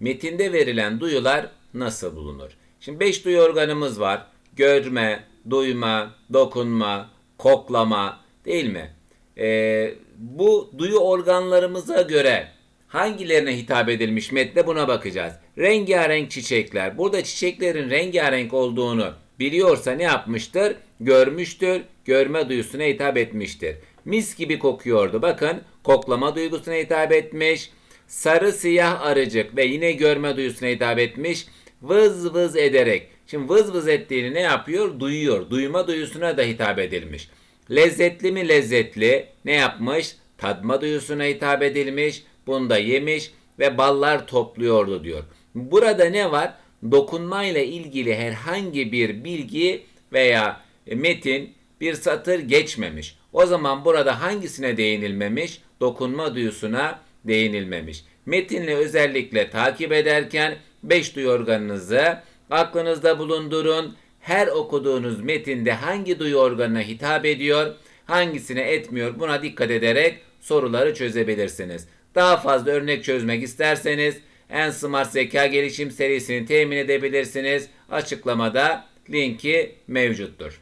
metinde verilen duyular nasıl bulunur? Şimdi 5 duyu organımız var. Görme, duyma, dokunma, koklama değil mi? Ee, bu duyu organlarımıza göre hangilerine hitap edilmiş metne buna bakacağız. Rengarenk çiçekler. Burada çiçeklerin rengarenk olduğunu biliyorsa ne yapmıştır? Görmüştür, görme duyusuna hitap etmiştir. Mis gibi kokuyordu. Bakın koklama duygusuna hitap etmiş. Sarı siyah arıcık ve yine görme duyusuna hitap etmiş. Vız vız ederek. Şimdi vız vız ettiğini ne yapıyor? Duyuyor. Duyma duyusuna da hitap edilmiş. Lezzetli mi lezzetli? Ne yapmış? Tadma duyusuna hitap edilmiş. Bunu da yemiş ve ballar topluyordu diyor. Burada ne var? Dokunmayla ilgili herhangi bir bilgi veya metin bir satır geçmemiş. O zaman burada hangisine değinilmemiş? Dokunma duyusuna değinilmemiş. Metinle özellikle takip ederken 5 duyu organınızı aklınızda bulundurun. Her okuduğunuz metinde hangi duyu organına hitap ediyor, hangisine etmiyor buna dikkat ederek soruları çözebilirsiniz. Daha fazla örnek çözmek isterseniz En Smart Zeka Gelişim serisini temin edebilirsiniz. Açıklamada linki mevcuttur.